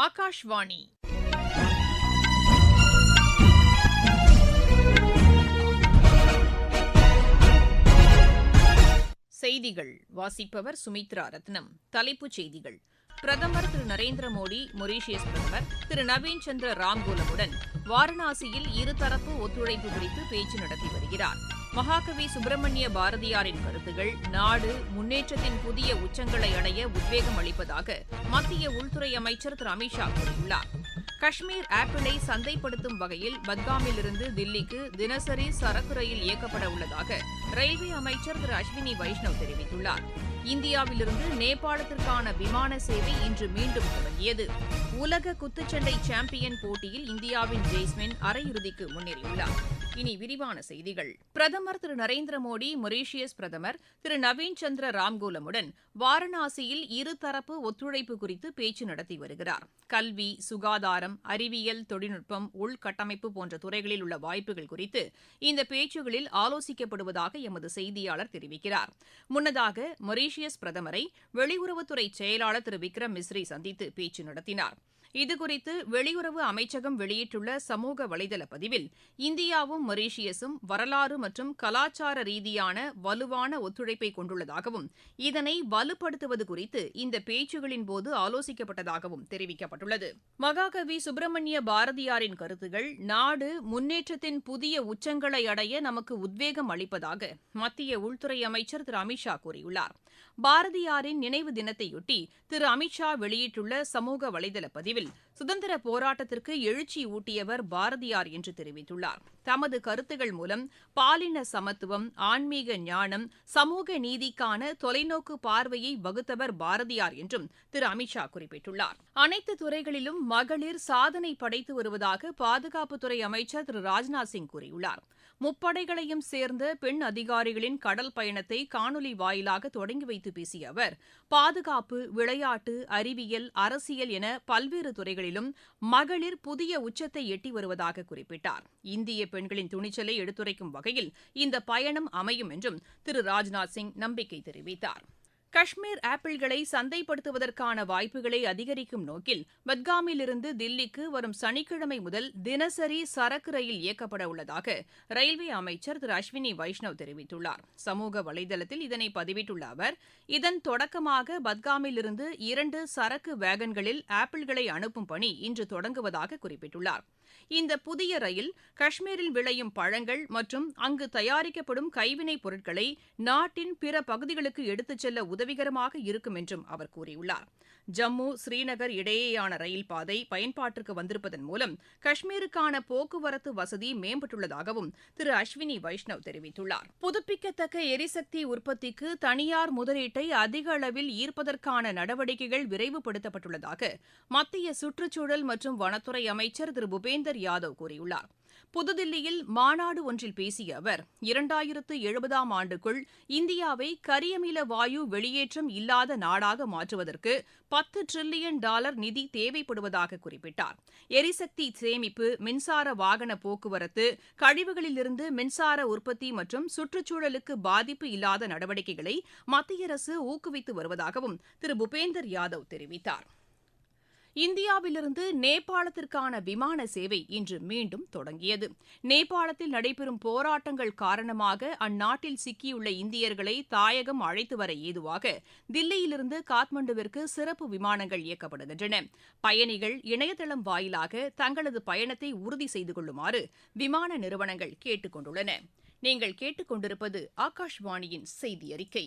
ஆகாஷ்வாணி. செய்திகள். வாசிப்பவர் சுமித்ரா ரத்னம். தலைப்புச் செய்திகள். பிரதமர் திரு நரேந்திர மோடி மொரீஷியஸ் பிரதமர் திரு நவீன் சந்திர ராம்கோலமுடன் வாரணாசியில் இருதரப்பு ஒத்துழைப்பு குறித்து பேச்சு நடத்தி வருகிறார். மகாகவி சுப்பிரமணிய பாரதியாரின் கருத்துகள் நாடு முன்னேற்றத்தின் புதிய உச்சங்களை அடைய உத்வேகம் அளிப்பதாக மத்திய உள்துறை அமைச்சர் திரு அமித்ஷா கூறியுள்ளார். காஷ்மீர் ஆப்பிளை சந்தைப்படுத்தும் வகையில் பத்காமிலிருந்து தில்லிக்கு தினசரி சரக்கு ரயில் இயக்கப்பட உள்ளதாக ரயில்வே அமைச்சர் திரு அஸ்வினி வைஷ்ணவ் தெரிவித்துள்ளார். இந்தியாவிலிருந்து நேபாளத்திற்கான விமான சேவை இன்று மீண்டும் தொடங்கியது. உலக குத்துச்சண்டை சாம்பியன் போட்டியில் இந்தியாவின் ஜெய்ஸ்மின் அரையிறுதிக்கு முன்னேறியுள்ளார். இனி விரிவான செய்திகள். பிரதமர் திரு நரேந்திர மோடி மொரீஷியஸ் பிரதமர் திரு நவீன் சந்திர ராம்கோலமுடன் வாரணாசியில் இருதரப்பு ஒத்துழைப்பு குறித்து பேச்சு நடத்தி வருகிறார். கல்வி சுகாதாரம் அறிவியல் தொழில்நுட்பம் உள்கட்டமைப்பு போன்ற துறைகளில் உள்ள வாய்ப்புகள் குறித்து இந்த பேச்சுகளில் ஆலோசிக்கப்படுவதாக எமது செய்தியாளர் தெரிவிக்கிறார். முன்னதாக மொரீஷியஸ் பிரதமரை வெளியுறவுத்துறை செயலாளர் திரு விக்ரம் மிஸ்ரி சந்தித்து பேச்சு நடத்தினார். இதுகுறித்து வெளியுறவு அமைச்சகம் வெளியிட்டுள்ள சமூக வலைதள பதிவில் இந்தியாவும் மொரீஷியஸும் வரலாறு மற்றும் கலாச்சார ரீதியான வலுவான ஒத்துழைப்பை கொண்டுள்ளதாகவும் இதனை வலுப்படுத்துவது குறித்து இந்த பேச்சுகளின் போது ஆலோசிக்கப்பட்டதாகவும் தெரிவிக்கப்பட்டுள்ளது. மகாகவி சுப்பிரமணிய பாரதியாரின் கருத்துகள் நாடு முன்னேற்றத்தின் புதிய உச்சங்களை அடைய நமக்கு உத்வேகம் அளிப்பதாக மத்திய உள்துறை அமைச்சர் திரு அமித்ஷா கூறியுள்ளார். பாரதியாரின் நினைவு தினத்தையொட்டி திரு அமித்ஷா வெளியிட்டுள்ள சமூக வலைதள பதிவில் சுதந்திர போராட்டத்திற்கு எழுச்சி ஊட்டியவர் பாரதியார் என்று தெரிவித்துள்ளார். தமது கருத்துகள் மூலம் பாலின சமத்துவம் ஆன்மீக ஞானம் சமூக நீதிக்கான தொலைநோக்கு பார்வையை வகுத்தவர் பாரதியார் என்றும் திரு அமித்ஷா குறிப்பிட்டுள்ளார். அனைத்து துறைகளிலும் மகளிர் சாதனை படைத்து வருவதாக பாதுகாப்புத்துறை அமைச்சர் திரு ராஜ்நாத் சிங் கூறியுள்ளார். முப்படைகளையும் சேர்ந்த பெண் அதிகாரிகளின் கடல் பயணத்தை காணொலி வாயிலாக தொடங்கி வைத்து பேசிய அவர் பாதுகாப்பு விளையாட்டு அறிவியல் அரசியல் என பல்வேறு துறைகளிலும் மகளிர் புதிய உச்சத்தை எட்டி வருவதாக குறிப்பிட்டார். இந்திய பெண்களின் துணிச்சலை எடுத்துரைக்கும் வகையில் இந்த பயணம் அமையும் என்றும் திரு. ராஜ்நாத் சிங் நம்பிக்கை தெரிவித்தார். காஷ்மீர் ஆப்பிள்களை சந்தைப்படுத்துவதற்கான வாய்ப்புகளை அதிகரிக்கும் நோக்கில் பட்காமிலிருந்து தில்லிக்கு வரும் சனிக்கிழமை முதல் தினசரி சரக்கு ரயில் இயக்கப்பட உள்ளதாக ரயில்வே அமைச்சர் திரு அஸ்வினி வைஷ்ணவ் தெரிவித்துள்ளார். சமூக வலைதளத்தில் இதனை பதிவிட்டுள்ள அவர் இதன் தொடக்கமாக பட்காமிலிருந்து இரண்டு சரக்கு வேகன்களில் ஆப்பிள்களை அனுப்பும் பணி இன்று தொடங்குவதாக குறிப்பிட்டுள்ளார். இந்த புதிய ரயில் காஷ்மீரில் விளையும் பழங்கள் மற்றும் அங்கு தயாரிக்கப்படும் கைவினைப் பொருட்களை நாட்டின் பிற பகுதிகளுக்கு எடுத்துச் செல்ல உதவிகரமாக இருக்கும் என்றும் அவர் கூறியுள்ளார். ஜம்மு ஸ்ரீநகர் இடையேயான ரயில் பாதை பயன்பாட்டிற்கு வந்திருப்பதன் மூலம் காஷ்மீருக்கான போக்குவரத்து வசதி மேம்பட்டுள்ளதாகவும் திரு அஸ்வினி வைஷ்ணவ் தெரிவித்துள்ளார். புதுப்பிக்கத்தக்க எரிசக்தி உற்பத்திக்கு தனியார் முதலீட்டை அதிக அளவில் ஈர்ப்பதற்கான நடவடிக்கைகள் விரைவுபடுத்தப்பட்டுள்ளதாக மத்திய சுற்றுச்சூழல் மற்றும் வனத்துறை அமைச்சர் திரு பூபேந்தர் யாதவ் கூறியுள்ளார். புதுதில்லியில் மாநாடு ஒன்றில் பேசிய அவர் இரண்டாயிரத்து எழுபதாம் ஆண்டுக்குள் இந்தியாவை கரியமில வாயு வெளியேற்றம் இல்லாத நாடாக மாற்றுவதற்கு பத்து டிரில்லியன் டாலர் நிதி தேவைப்படுவதாக குறிப்பிட்டார். எரிசக்தி சேமிப்பு மின்சார வாகன போக்குவரத்து கழிவுகளிலிருந்து மின்சார உற்பத்தி மற்றும் சுற்றுச்சூழலுக்கு பாதிப்பு இல்லாத நடவடிக்கைகளை மத்திய அரசு ஊக்குவித்து வருவதாகவும் திரு. பூபேந்தர் யாதவ் தெரிவித்தார். இந்தியாவிலிருந்து நேபாளத்திற்கான விமான சேவை இன்று மீண்டும் தொடங்கியது. நேபாளத்தில் நடைபெறும் போராட்டங்கள் காரணமாக அந்நாட்டில் சிக்கியுள்ள இந்தியர்களை தாயகம் அழைத்து வர ஏதுவாக தில்லியிலிருந்து காத்மண்டுவிற்கு சிறப்பு விமானங்கள் இயக்கப்படுகின்றன. பயணிகள் இணையதளம் வாயிலாக தங்களது பயணத்தை உறுதி செய்து கொள்ளுமாறு விமான நிறுவனங்கள் கேட்டுக் கொண்டுள்ளன நீங்கள் கேட்டுக்கொண்டிருப்பது ஆகாஷ்வாணியின் செய்தி அறிக்கை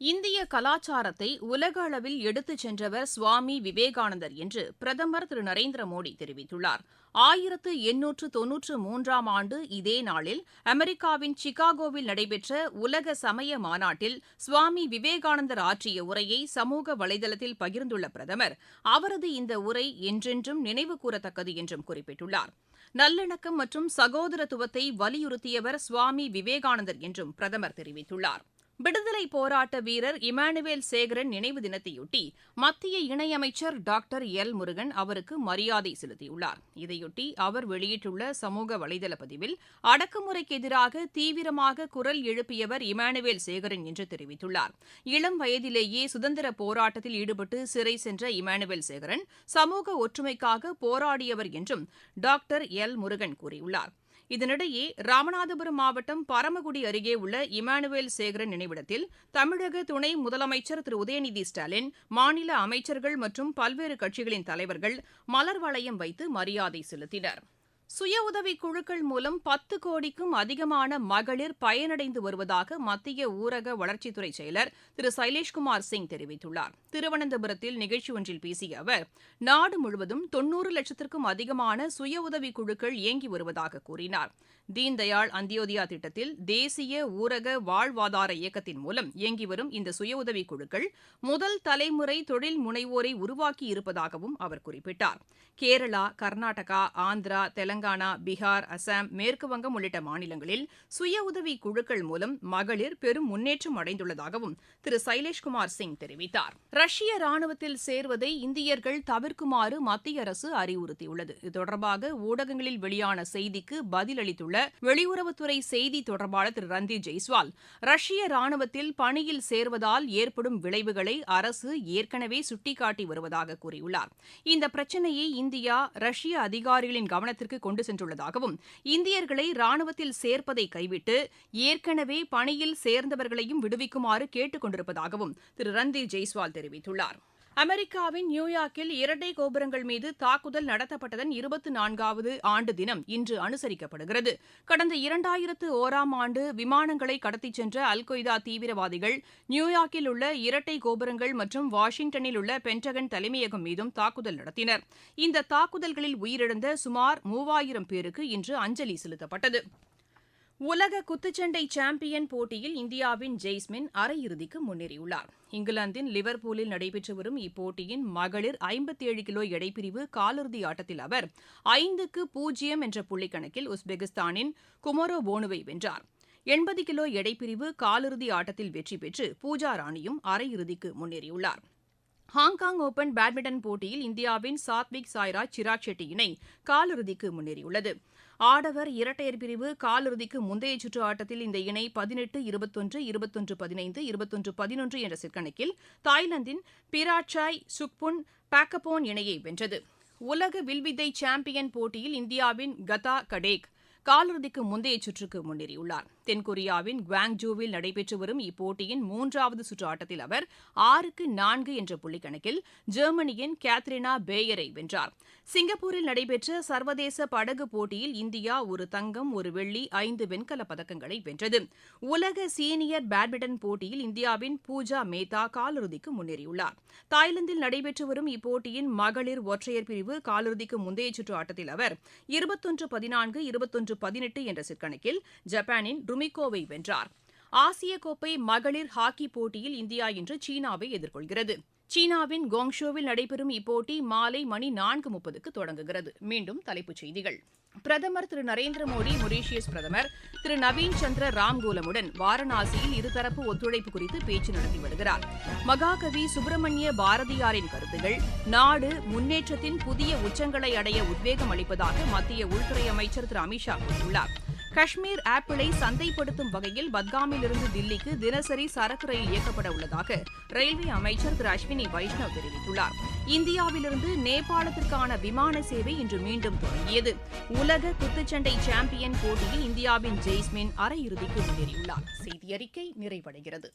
இந்திய கலாச்சாரத்தை உலக அளவில் எடுத்துச் சென்றவர் சுவாமி விவேகானந்தர் என்று பிரதமர் திரு. நரேந்திர மோடி தெரிவித்துள்ளார். ஆயிரத்து எண்ணூற்று தொன்னூற்று மூன்றாம் ஆண்டு இதே நாளில் அமெரிக்காவின் சிகாகோவில் நடைபெற்ற உலக சமய மாநாட்டில் சுவாமி விவேகானந்தர் ஆற்றிய உரையை சமூக வலைதளத்தில் பகிர்ந்துள்ள பிரதமர் அவரது இந்த உரை என்றென்றும் நினைவு கூறத்தக்கது என்றும் குறிப்பிட்டுள்ளார். நல்லிணக்கம் மற்றும் சகோதரத்துவத்தை வலியுறுத்தியவர் சுவாமி விவேகானந்தர் என்றும் பிரதமர் தெரிவித்துள்ளார். விடுதலை போராட்ட வீரர் இமானுவேல் சேகரன் நினைவு தினத்தையொட்டி மத்திய இணையமைச்சர் டாக்டர் எல் முருகன் அவருக்கு மரியாதை செலுத்தியுள்ளார். இதையொட்டி அவர் வெளியிட்டுள்ள சமூக வலைதள பதிவில் அடக்குமுறைக்கு எதிராக தீவிரமாக குரல் எழுப்பியவர் இமானுவேல் சேகரன் என்று தெரிவித்துள்ளார். இளம் வயதிலேயே சுதந்திர போராட்டத்தில் ஈடுபட்டு சிறை சென்ற இமானுவேல் சேகரன் சமூக ஒற்றுமைக்காக போராடியவர் என்றும் டாக்டர் எல் முருகன் கூறியுள்ளார். இதனிடையே ராமநாதபுரம் மாவட்டம் பரமக்குடி அருகே உள்ள இமானுவேல் சேகரன் நினைவிடத்தில் தமிழக துணை முதலமைச்சர் திரு. உதயநிதி ஸ்டாலின் மாநில அமைச்சர்கள் மற்றும் பல்வேறு கட்சிகளின் தலைவர்கள் மலர் வளையம் வைத்து மரியாதை செலுத்தினர். சுய உதவிக் குழுக்கள் மூலம் பத்து கோடிக்கும் அதிகமான மகளிர் பயனடைந்து வருவதாக மத்திய ஊரக வளர்ச்சித்துறை செயலர் திரு சைலேஷ்குமார் சிங் தெரிவித்துள்ளார். திருவனந்தபுரத்தில் நிகழ்ச்சி ஒன்றில் பேசிய அவர் நாடு முழுவதும் தொன்னூறு லட்சத்திற்கும் அதிகமான சுய உதவிக் குழுக்கள் இயங்கி வருவதாக கூறினார். தீன்தயாள் அந்தியோதயா திட்டத்தில் தேசிய ஊரக வாழ்வாதார இயக்கத்தின் மூலம் இயங்கி வரும் இந்த சுய உதவிக் குழுக்கள் முதல் தலைமுறை தொழில் முனைவோரை உருவாக்கி இருப்பதாகவும் அவர் குறிப்பிட்டார். கேரளா கர்நாடகா ஆந்திரா தெலங்கானா பீகார் அசாம் மேற்குவங்கம் உள்ளிட்ட மாநிலங்களில் சுய உதவி குழுக்கள் மூலம் மகளிர் பெரும் முன்னேற்றம் அடைந்துள்ளதாகவும் திரு. சைலேஷ்குமார் சிங் தெரிவித்தார். ரஷ்ய ராணுவத்தில் சேர்வதை இந்தியர்கள் தவிர்க்குமாறு மத்திய அரசு அறிவுறுத்தியுள்ளது. இது தொடர்பாக ஊடகங்களில் வெளியான செய்திக்கு பதிலளித்துள்ள வெளியுறவுத்துறை செய்தி தொடர்பாளர் திரு. ரந்தீப் ஜெய்ஸ்வால் ரஷ்ய ராணுவத்தில் பணியில் சேர்வதால் ஏற்படும் விளைவுகளை அரசு ஏற்கனவே சுட்டிக்காட்டி வருவதாக கூறியுள்ளார். இந்த பிரச்சினையை இந்தியா ரஷ்ய அதிகாரிகளின் கவனத்திற்கு கொண்டு சென்றுள்ளதாகவும் இந்தியர்களை ராணுவத்தில் சேர்ப்பதை கைவிட்டு ஏற்கனவே பணியில் சேர்ந்தவர்களையும் விடுவிக்குமாறு கேட்டுக் கொண்டிருப்பதாகவும் திரு ரன்தீர் ஜெய்ஸ்வால் தெரிவித்துள்ளார். அமெரிக்காவின் நியூயார்க்கில் இரட்டை கோபுரங்கள் மீது தாக்குதல் நடத்தப்பட்டதன் இருபத்தி நான்காவது ஆண்டு தினம் இன்று அனுசரிக்கப்படுகிறது. கடந்த இரண்டாயிரத்து ஓராம் ஆண்டு விமானங்களை கடத்திச் சென்ற அல்கொய்தா தீவிரவாதிகள் நியூயார்க்கில் உள்ள இரட்டை கோபுரங்கள் மற்றும் வாஷிங்டனில் உள்ள பென்டகன் தலைமையகம் மீதும் தாக்குதல் நடத்தினர். இந்த தாக்குதல்களில் உயிரிழந்த சுமார் மூவாயிரம் பேருக்கு இன்று அஞ்சலி செலுத்தப்பட்டது. உலக குத்துச்சண்டை சாம்பியன் போட்டியில் இந்தியாவின் ஜெய்ஸ்மின் அரையிறுதிக்கு முன்னேறியுள்ளார். இங்கிலாந்தின் லிவர்பூலில் நடைபெற்று வரும் இப்போட்டியின் மகளிர் ஐம்பத்தி ஏழு கிலோ எடைப்பிரிவு காலிறுதி ஆட்டத்தில் அவர் ஐந்துக்கு பூஜ்ஜியம் என்ற புள்ளிக்கணக்கில் உஸ்பெகிஸ்தானின் குமரோ போனுவை வென்றார். எண்பது கிலோ எடைப்பிரிவு காலிறுதி ஆட்டத்தில் வெற்றி பெற்று பூஜா ராணியும் அரையிறுதிக்கு முன்னேறியுள்ளார். ஹாங்காங் ஓபன் பேட்மிண்டன் போட்டியில் இந்தியாவின் சாத்விக் சாய்ராஜ் சிராக் ஷெட்டி இணை காலிறுதிக்கு முன்னேறியுள்ளது. ஆடவர் இரட்டையர் பிரிவு காலிறுதிக்கு முந்தைய சுற்று ஆட்டத்தில் இந்த இணை பதினெட்டு இருபத்தொன்று இருபத்தொன்று பதினைந்து இருபத்தொன்று பதினொன்று என்ற சிற்கணக்கில் தாய்லாந்தின் பிராட்சாய் சுக்புன் பாக்கபோன் இணையை வென்றது. உலக வில்வித்தை சாம்பியன் போட்டியில் இந்தியாவின் கதா கடேக் காலிறுதிக்கு முந்தைய சுற்றுக்கு முன்னேறியுள்ளார். தென்கொரியாவின் குவாங்ஜூவில் நடைபெற்று வரும் இப்போட்டியின் மூன்றாவது சுற்று ஆட்டத்தில் அவர் ஆறுக்கு நான்கு என்ற புள்ளிக்கணக்கில் ஜெர்மனியின் கேத்ரினா பேயரை வென்றார். சிங்கப்பூரில் நடைபெற்ற சர்வதேச படகு போட்டியில் இந்தியா ஒரு தங்கம் ஒரு வெள்ளி ஐந்து வெண்கலப் பதக்கங்களை வென்றது. உலக சீனியர் பேட்மிண்டன் போட்டியில் இந்தியாவின் பூஜா மேத்தா காலிறுதிக்கு முன்னேறியுள்ளார். தாய்லாந்தில் நடைபெற்று வரும் இப்போட்டியின் மகளிர் ஒற்றையர் பிரிவு காலிறுதிக்கு முந்தைய சுற்று ஆட்டத்தில் அவர் இருபத்தொன்று பதினான்கு இருபத்தொன்று பதினெட்டு என்ற சிற்கணக்கில் ஜப்பானின் ருமிகோவை வென்றார். ஆசிய கோப்பை மகளிர் ஹாக்கி போட்டியில் இந்தியா இன்று சீனாவை எதிர்கொள்கிறது. சீனாவின் கோங்ஷோவில் நடைபெறும் இப்போட்டி மாலை மணி நான்கு முப்பதுக்கு தொடங்குகிறது. மீண்டும் தலைப்புச் செய்திகள். பிரதமர் திரு நரேந்திர மோடி மொரீஷியஸ் பிரதமர் திரு நவீன் சந்திர ராம்கோலமுடன் வாரணாசியில் இருதரப்பு ஒத்துழைப்பு குறித்து பேச்சு நடத்தி வருகிறார். மகாகவி சுப்பிரமணிய பாரதியாரின் கருத்துகள் நாடு முன்னேற்றத்தின் புதிய உச்சங்களை அடைய உத்வேகம் அளிப்பதாக மத்திய உள்துறை அமைச்சர் திரு அமித்ஷா கூறியுள்ளாா் காஷ்மீர் ஆப்பிளை சந்தைப்படுத்தும் வகையில் பத்காமிலிருந்து தில்லிக்கு தினசரி சரக்கு ரயில் இயக்கப்பட உள்ளதாக ரயில்வே அமைச்சர் திரு அஸ்வினி வைஷ்ணவ் தெரிவித்துள்ளார். இந்தியாவிலிருந்து நேபாளத்திற்கான விமான சேவை இன்று மீண்டும் தொடங்கியது. உலக குத்துச்சண்டை சாம்பியன் போட்டியில் இந்தியாவின் ஜெய்ஸ்மின் அரையிறுதிக்கு முன்னேறியுள்ளார். செய்தி அறிக்கை நிறைவடைகிறது.